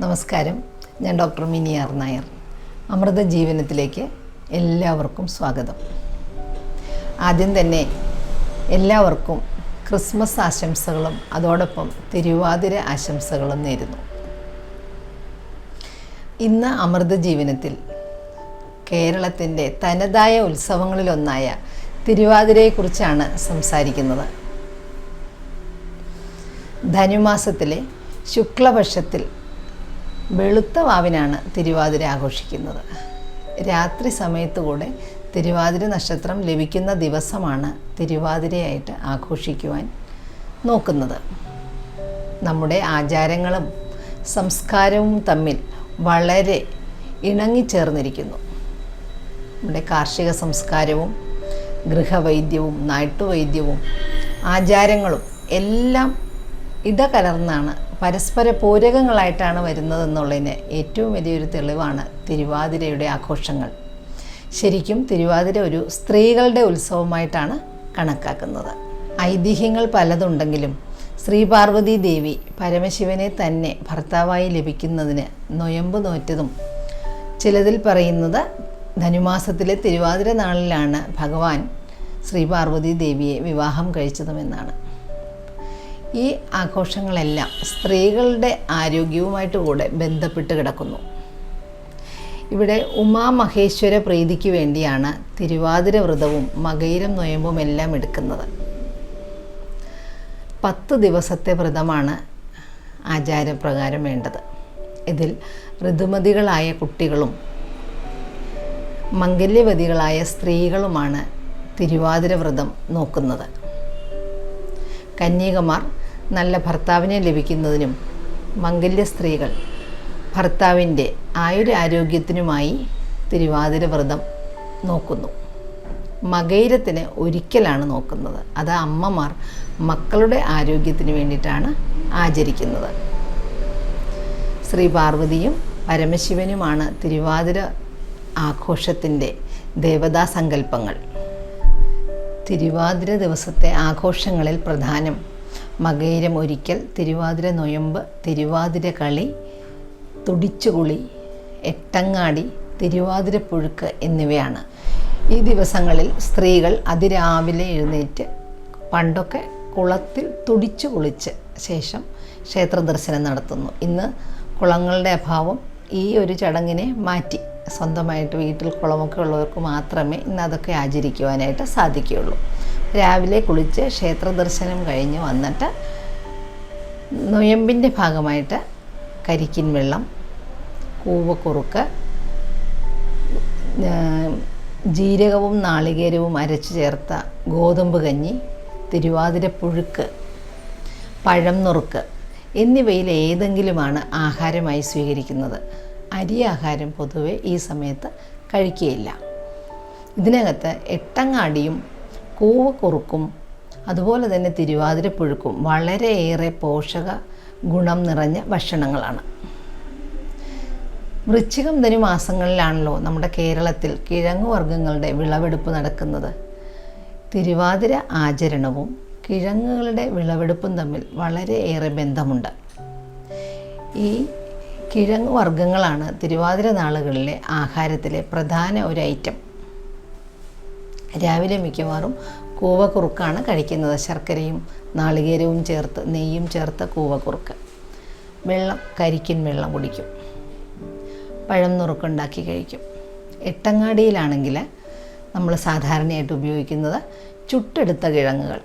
നമസ്കാരം. ഞാൻ doctor Mini R Nair. Amrita ജീവനത്തിലേക്ക് എല്ലാവർക്കും സ്വാഗതം. ആദ്യം തന്നെ എല്ലാവർക്കും ക്രിസ്മസ് ആശംസകളും അതോടൊപ്പം തിരുവാതിര ആശംസകളും നേരുന്നു. ഇന്ന് അമൃത ജീവനത്തിൽ കേരളത്തിന്റെ തനതായ ഉത്സവങ്ങളിലൊന്നായ തിരുവാതിരയെക്കുറിച്ചാണ് സംസാരിക്കുന്നത്. ധനുമാസത്തിലെ ശുക്ലപക്ഷത്തിൽ വെളുത്ത വാവിനാണ് തിരുവാതിര ആഘോഷിക്കുന്നത്. രാത്രി സമയത്തുകൂടെ തിരുവാതിര നക്ഷത്രം ലഭിക്കുന്ന ദിവസമാണ് തിരുവാതിരയായിട്ട് ആഘോഷിക്കുവാൻ നോക്കുന്നത്. നമ്മുടെ ആചാരങ്ങളും സംസ്കാരവും തമ്മിൽ വളരെ ഇണങ്ങിച്ചേർന്നിരിക്കുന്നു. നമ്മുടെ കാർഷിക സംസ്കാരവും ഗൃഹവൈദ്യവും നാട്ടുവൈദ്യവും ആചാരങ്ങളും എല്ലാം ഇടകലർന്നാണ് പരസ്പര പൂരകങ്ങളായിട്ടാണ് വരുന്നതെന്നുള്ളതിന് ഏറ്റവും വലിയൊരു തെളിവാണ് തിരുവാതിരയുടെ ആഘോഷങ്ങൾ. ശരിക്കും തിരുവാതിര ഒരു സ്ത്രീകളുടെ ഉത്സവമായിട്ടാണ് കണക്കാക്കുന്നത്. ഐതിഹ്യങ്ങൾ പലതുണ്ടെങ്കിലും ശ്രീ പാർവതി ദേവി പരമശിവനെ തന്നെ ഭർത്താവായി ലഭിക്കുന്നതിന് നൊയമ്പ് നോറ്റതും. ചിലതിൽ പറയുന്നത് ധനുമാസത്തിലെ തിരുവാതിര നാളിലാണ് ഭഗവാൻ ശ്രീ പാർവതി ദേവിയെ വിവാഹം കഴിച്ചതുമെന്നാണ്. ഈ ആഘോഷങ്ങളെല്ലാം സ്ത്രീകളുടെ ആരോഗ്യവുമായിട്ട് കൂടെ ബന്ധപ്പെട്ട് കിടക്കുന്നു. ഇവിടെ ഉമാമഹേശ്വര പ്രീതിക്ക് വേണ്ടിയാണ് തിരുവാതിര വ്രതവും മകയിരം നൊയമ്പും എല്ലാം എടുക്കുന്നത്. പത്ത് ദിവസത്തെ വ്രതമാണ് ആചാരപ്രകാരം വേണ്ടത്. ഇതിൽ ഋതുമതികളായ കുട്ടികളും മംഗല്യവതികളായ സ്ത്രീകളുമാണ് തിരുവാതിര വ്രതം നോക്കുന്നത്. കന്യകമാർ നല്ല ഭർത്താവിനെ ലഭിക്കുന്നതിനും മംഗല്യ സ്ത്രീകൾ ഭർത്താവിന്റെ ആയുരാരോഗ്യത്തിനുമായി തിരുവാതിര വ്രതം നോക്കുന്നു. മകൈരത്തിന് ഒരിക്കലാണ് നോക്കുന്നത്. അത് അമ്മമാർ മക്കളുടെ ആരോഗ്യത്തിന് വേണ്ടിയിട്ടാണ് ആചരിക്കുന്നത്. ശ്രീ പാർവതിയും പരമശിവനുമാണ് തിരുവാതിര ആഘോഷത്തിന്റെ ദേവതാ സങ്കല്പങ്ങൾ തിരുവാതിര ദിവസത്തെ ആഘോഷങ്ങളിൽ പ്രധാനം. മകയിരം ഒരിക്കൽ തിരുവാതിര നൊയമ്പ് തിരുവാതിര കളി തുടിച്ചുകുളി എട്ടങ്ങാടി തിരുവാതിര പുഴുക്ക് എന്നിവയാണ്. ഈ ദിവസങ്ങളിൽ സ്ത്രീകൾ അതിരാവിലെ എഴുന്നേറ്റ് പണ്ടൊക്കെ കുളത്തിൽ തുടിച്ചു കുളിച്ച് ശേഷം ക്ഷേത്ര ദർശനം നടത്തുന്നു. ഇന്ന് കുളങ്ങളുടെ അഭാവം ഈ ഒരു ചടങ്ങിനെ മാറ്റി. സ്വന്തമായിട്ട് വീട്ടിൽ കുളമൊക്കെ ഉള്ളവർക്ക് മാത്രമേ ഇന്ന് അതൊക്കെ ആചരിക്കുവാനായിട്ട് സാധിക്കുകയുള്ളൂ. രാവിലെ കുളിച്ച് ക്ഷേത്ര ദർശനം കഴിഞ്ഞ് വന്നിട്ട് നൊയമ്പിന്റെ ഭാഗമായിട്ട് കരിക്കിൻ വെള്ളം കൂവക്കുറുക്ക് ജീരകവും നാളികേരവും അരച്ചു ചേർത്ത ഗോതമ്പ് കഞ്ഞി തിരുവാതിര പുഴുക്ക് പഴം നുറുക്ക് എന്നിവയിൽ ഏതെങ്കിലുമാണ് ആഹാരമായി സ്വീകരിക്കുന്നത്. അരി ആഹാരം പൊതുവെ ഈ സമയത്ത് കഴിക്കുകയില്ല ഇതിനകത്ത് എട്ടങ്ങാടിയും കൂവക്കുറുക്കും അതുപോലെ തന്നെ തിരുവാതിരപ്പുഴുക്കും വളരെയേറെ പോഷക ഗുണം നിറഞ്ഞ ഭക്ഷണങ്ങളാണ്. വൃശ്ചികം ധനു മാസങ്ങളിലാണല്ലോ നമ്മുടെ കേരളത്തിൽ കിഴങ്ങ് വർഗങ്ങളുടെ വിളവെടുപ്പ് നടക്കുന്നത്. തിരുവാതിര ആചരണവും കിഴങ്ങുകളുടെ വിളവെടുപ്പും തമ്മിൽ വളരെയേറെ ബന്ധമുണ്ട്. ഈ കിഴങ്ങ് വർഗങ്ങളാണ് തിരുവാതിര നാളുകളിലെ ആഹാരത്തിലെ പ്രധാന ഒരു ഐറ്റം. രാവിലെ മിക്കവാറും കൂവക്കുറുക്കാണ് കഴിക്കുന്നത്. ശർക്കരയും നാളികേരവും ചേർത്ത് നെയ്യും ചേർത്ത കൂവക്കുറുക്ക്. വെള്ളം കരിക്കിൻ വെള്ളം കുടിക്കും. പഴം നുറുക്കുണ്ടാക്കി കഴിക്കും. എട്ടങ്ങാടിയിലാണെങ്കിൽ നമ്മൾ സാധാരണയായിട്ട് ഉപയോഗിക്കുന്നത് ചുട്ടെടുത്ത കിഴങ്ങുകൾ.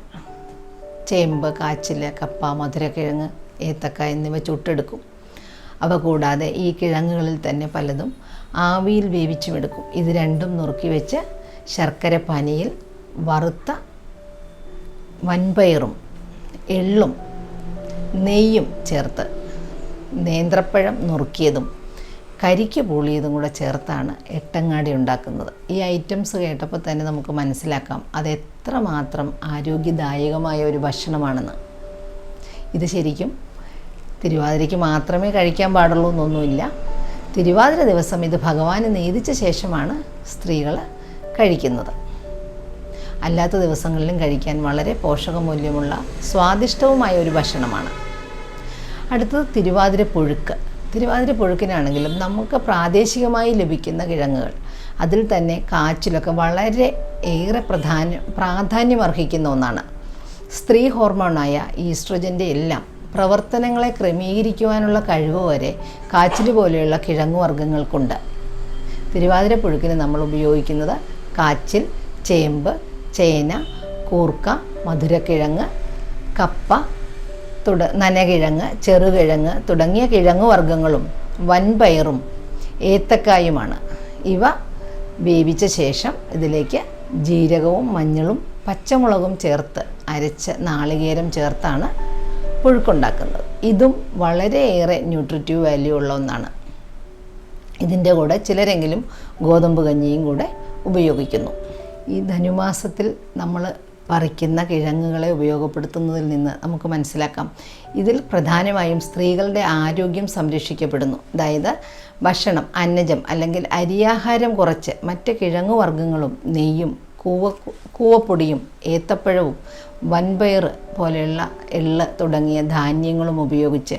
ചേമ്പ് കാച്ചിൽ കപ്പ മധുരക്കിഴങ്ങ് ഏത്തക്ക എന്നിവ ചുട്ടെടുക്കും. അവ കൂടാതെ ഈ കിഴങ്ങുകളിൽ തന്നെ പലതും ആവിയിൽ വേവിച്ചുമെടുക്കും. ഇത് രണ്ടും നുറുക്കി വെച്ച് ശർക്കര പനിയിൽ വറുത്ത വൻപയറും എള്ളും നെയ്യും ചേർത്ത് നേന്ത്രപ്പഴം നുറുക്കിയതും കരിക്ക് പൂളിയതും കൂടെ ചേർത്താണ് എട്ടങ്ങാടി ഉണ്ടാക്കുന്നത്. ഈ ഐറ്റംസ് കേട്ടപ്പോൾ തന്നെ നമുക്ക് മനസ്സിലാക്കാം അത് എത്രമാത്രം ആരോഗ്യദായകമായ ഒരു ഭക്ഷണമാണെന്ന്. ഇത് ശരിക്കും തിരുവാതിരയ്ക്ക് മാത്രമേ കഴിക്കാൻ പാടുള്ളൂ എന്നൊന്നുമില്ല. തിരുവാതിര ദിവസം ഇത് ഭഗവാന് നീതിച്ച ശേഷമാണ് സ്ത്രീകൾ കഴിക്കുന്നത്. അല്ലാത്ത ദിവസങ്ങളിലും കഴിക്കാൻ വളരെ പോഷകമൂല്യമുള്ള സ്വാദിഷ്ടവുമായ ഒരു ഭക്ഷണമാണ്. അടുത്തത് തിരുവാതിര പുഴുക്ക്. തിരുവാതിര പുഴുക്കിനാണെങ്കിലും നമുക്ക് പ്രാദേശികമായി ലഭിക്കുന്ന കിഴങ്ങുകൾ. അതിൽ തന്നെ കാച്ചിലൊക്കെ വളരെ ഏറെ പ്രധാന പ്രാധാന്യമർഹിക്കുന്ന ഒന്നാണ്. സ്ത്രീ ഹോർമോണായ ഈസ്ട്രജന്റെ എല്ലാം പ്രവർത്തനങ്ങളെ ക്രമീകരിക്കുവാനുള്ള കഴിവ് വരെ കാച്ചിൽ പോലെയുള്ള കിഴങ്ങു വർഗങ്ങൾക്കുണ്ട്. തിരുവാതിര പുഴുക്കിന് നമ്മൾ ഉപയോഗിക്കുന്നത് കാച്ചിൽ ചേമ്പ് ചേന കൂർക്ക മധുരക്കിഴങ്ങ് കപ്പ തുട നനകിഴങ്ങ് ചെറുകിഴങ്ങ് തുടങ്ങിയ കിഴങ്ങു വർഗങ്ങളും വൻപയറും ഏത്തക്കായുമാണ്. ഇവ വേവിച്ച ശേഷം ഇതിലേക്ക് ജീരകവും മഞ്ഞളും പച്ചമുളകും ചേർത്ത് അരച്ച് നാളികേരം ചേർത്താണ് പുഴുക്കുണ്ടാക്കുന്നത്. ഇതും വളരെയേറെ ന്യൂട്രിറ്റീവ് വാല്യൂ ഉള്ള ഒന്നാണ്. ഇതിന്റെ കൂടെ ചിലരെങ്കിലും ഗോതമ്പ് കഞ്ഞിയും കൂടെ ഉപയോഗിക്കുന്നു. ഈ ധനുമാസത്തിൽ നമ്മൾ പറിക്കുന്ന കിഴങ്ങുകളെ ഉപയോഗപ്പെടുത്തുന്നതിൽ നിന്ന് നമുക്ക് മനസ്സിലാക്കാം. ഇതിൽ പ്രധാനമായും സ്ത്രീകളുടെ ആരോഗ്യം സംരക്ഷിക്കപ്പെടുന്നു. അതായത് ഭക്ഷണം അന്നജം അല്ലെങ്കിൽ അരിയാഹാരം കുറച്ച് മറ്റ് കിഴങ്ങു വർഗങ്ങളും നെയ്യും കൂവ കൂവപ്പൊടിയും ഏത്തപ്പഴവും വൻപയർ പോലെയുള്ള എള്ള് തുടങ്ങിയ ധാന്യങ്ങളും ഉപയോഗിച്ച്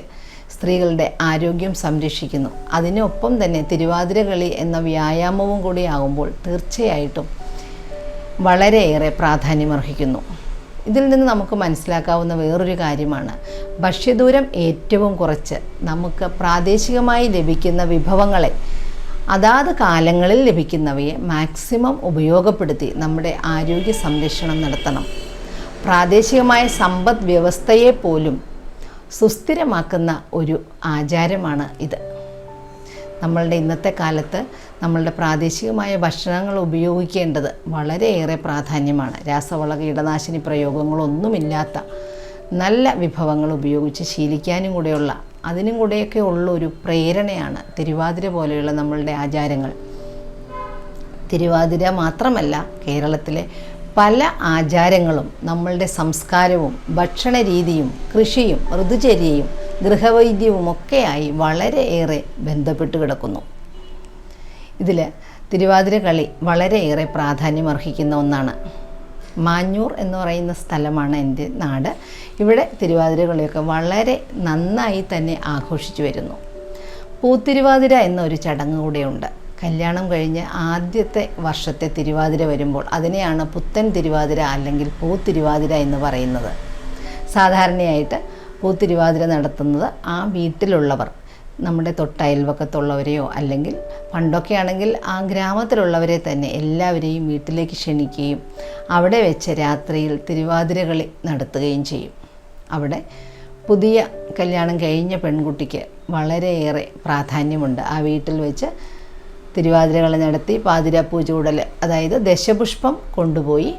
സ്ത്രീകളുടെ ആരോഗ്യം സംരക്ഷിക്കുന്നു. അതിനൊപ്പം തന്നെ തിരുവാതിരകളി എന്ന വ്യായാമവും കൂടി ആകുമ്പോൾ തീർച്ചയായിട്ടും വളരെയേറെ പ്രാധാന്യമർഹിക്കുന്നു. ഇതിൽ നിന്ന് നമുക്ക് മനസ്സിലാക്കാവുന്ന വേറൊരു കാര്യമാണ്. ഭക്ഷ്യദൂരം ഏറ്റവും കുറച്ച് നമുക്ക് പ്രാദേശികമായി ലഭിക്കുന്ന വിഭവങ്ങളെ അതാത് കാലങ്ങളിൽ ലഭിക്കുന്നവയെ മാക്സിമം ഉപയോഗപ്പെടുത്തി നമ്മുടെ ആരോഗ്യ സംരക്ഷണം നടത്തണം. പ്രാദേശികമായ സമ്പദ് വ്യവസ്ഥയെ പോലും സുസ്ഥിരമാക്കുന്ന ഒരു ആചാരമാണ് ഇത്. നമ്മളുടെ ഇന്നത്തെ കാലത്ത് നമ്മളുടെ പ്രാദേശികമായ ഭക്ഷണങ്ങൾ ഉപയോഗിക്കേണ്ടത് വളരെയേറെ പ്രാധാന്യമാണ്. രാസവള കീടനാശിനി പ്രയോഗങ്ങളൊന്നുമില്ലാത്ത നല്ല വിഭവങ്ങൾ ഉപയോഗിച്ച് ശീലിക്കാനും കൂടെയുള്ള അതിനും കൂടെയൊക്കെ ഉള്ള ഒരു പ്രേരണയാണ് തിരുവാതിര പോലെയുള്ള നമ്മളുടെ ആചാരങ്ങൾ. തിരുവാതിര മാത്രമല്ല കേരളത്തിലെ പല ആചാരങ്ങളും നമ്മളുടെ സംസ്കാരവും ഭക്ഷണ രീതിയും കൃഷിയും ഋതുചര്യയും ഗൃഹവൈദ്യവും ഒക്കെയായി വളരെയേറെ ബന്ധപ്പെട്ട് കിടക്കുന്നു. ഇതിൽ തിരുവാതിര കളി വളരെയേറെ പ്രാധാന്യം അർഹിക്കുന്ന ഒന്നാണ്. മാഞ്ഞൂർ എന്ന് പറയുന്ന സ്ഥലമാണ് എന്റെ നാട്. ഇവിടെ തിരുവാതിരകളിയൊക്കെ വളരെ നന്നായി തന്നെ ആഘോഷിച്ചു വരുന്നു. പൂത്തിരുവാതിര എന്നൊരു ചടങ്ങ് കൂടെയുണ്ട്. കല്യാണം കഴിഞ്ഞ് ആദ്യത്തെ വർഷത്തെ തിരുവാതിര വരുമ്പോൾ അതിനെയാണ് പുത്തൻ തിരുവാതിര അല്ലെങ്കിൽ പൂത്തിരുവാതിര എന്ന് പറയുന്നത്. സാധാരണയായിട്ട് പൂത്തിരുവാതിര നടത്തുന്നത് ആ വീട്ടിലുള്ളവർ. നമ്മുടെ തൊട്ടയൽവക്കത്തുള്ളവരെയോ അല്ലെങ്കിൽ പണ്ടൊക്കെയാണെങ്കിൽ ആ ഗ്രാമത്തിലുള്ളവരെ തന്നെ എല്ലാവരെയും വീട്ടിലേക്ക് ക്ഷണിക്കുകയും അവിടെ വെച്ച് രാത്രിയിൽ തിരുവാതിരകളി നടത്തുകയും ചെയ്യും. അവിടെ പുതിയ കല്യാണം കഴിഞ്ഞ പെൺകുട്ടിക്ക് വളരെയേറെ പ്രാധാന്യമുണ്ട്. ആ വീട്ടിൽ വെച്ച് തിരുവാതിരകളി നടത്തി പാതിരാപ്പൂ ചൂടൽ അതായത് ദശപുഷ്പം കൊണ്ടുപോയി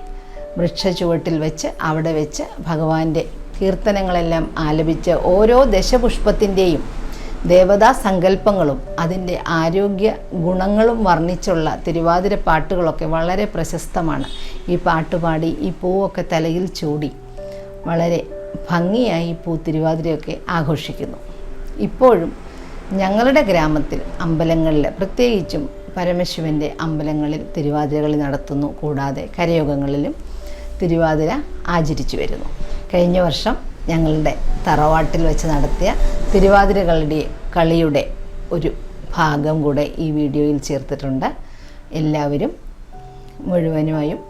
വൃക്ഷച്ചുവട്ടിൽ വെച്ച് അവിടെ വെച്ച് ഭഗവാന്റെ കീർത്തനങ്ങളെല്ലാം ആലപിച്ച് ഓരോ ദശപുഷ്പത്തിന്റെയും ദേവതാ സങ്കല്പങ്ങളും അതിന്റെ ആരോഗ്യ ഗുണങ്ങളും വർണിച്ചുള്ള തിരുവാതിര പാട്ടുകളൊക്കെ വളരെ പ്രശസ്തമാണ്. ഈ പാട്ടുപാടി ഈ പൂവൊക്കെ തലയിൽ ചൂടി വളരെ ഭംഗിയായി ഈ പൂ തിരുവാതിരയൊക്കെ ആഘോഷിക്കുന്നു. ഇപ്പോഴും ഞങ്ങളുടെ ഗ്രാമത്തിൽ അമ്പലങ്ങളിൽ പ്രത്യേകിച്ചും പരമശിവന്റെ അമ്പലങ്ങളിൽ തിരുവാതിരകളി നടത്തുന്നു. കൂടാതെ കരയോഗങ്ങളിലും തിരുവാതിര ആചരിച്ചു വരുന്നു. കഴിഞ്ഞ വർഷം ഞങ്ങളുടെ തറവാട്ടിൽ വെച്ച് നടത്തിയ തിരുവാതിരകളുടെ കളിയുടെ ഒരു ഭാഗം കൂടെ ഈ വീഡിയോയിൽ ചേർത്തിട്ടുണ്ട്. എല്ലാവരും മുഴുവനുമായും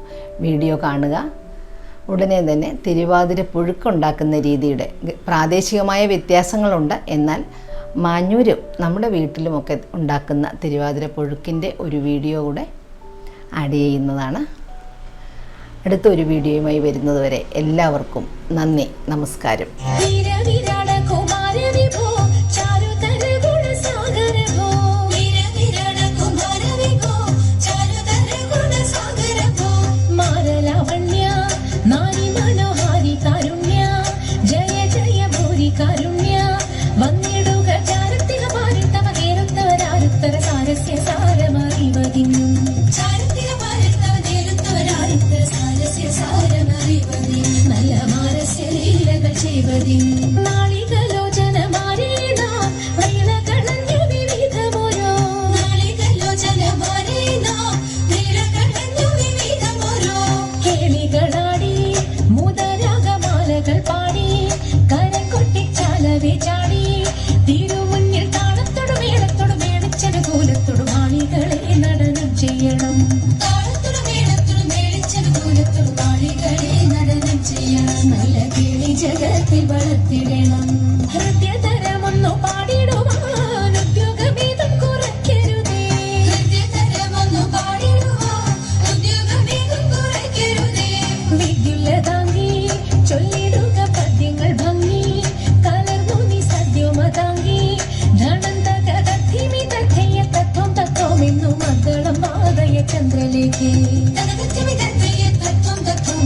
വീഡിയോ കാണുക. ഉടനെ തന്നെ തിരുവാതിര പുഴുക്കുണ്ടാക്കുന്ന രീതിയുടെ പ്രാദേശികമായ വ്യത്യാസങ്ങളുണ്ട്. എന്നാൽ മാഞ്ഞൂരും നമ്മുടെ വീട്ടിലുമൊക്കെ ഉണ്ടാക്കുന്ന തിരുവാതിര പുഴുക്കിന്റെ ഒരു വീഡിയോ കൂടെ ആഡ് ചെയ്യുന്നതാണ്. അടുത്ത ഒരു വീഡിയോയുമായി വരുന്നതുവരെ എല്ലാവർക്കും നന്ദി നമസ്കാരം.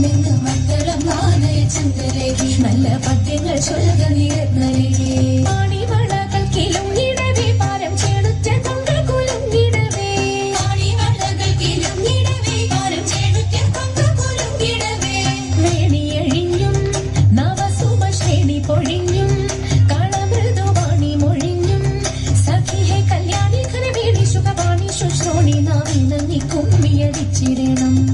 നിന്ന് മക്കളും മാനയ ചന്ദ്രനെ. നല്ല പദ്യങ്ങൾ ചൊല്ലുക നിരന്തരേ. പൊഴിഞ്ഞും കളമൃതവാണി മൊഴിഞ്ഞും. സഖിഹെ കല്യാണി ഘനവേണി സുഖവാണി ശുശ്രോണി നാവിൽ നന്ദി കുമ്മിയടിച്ചിടണം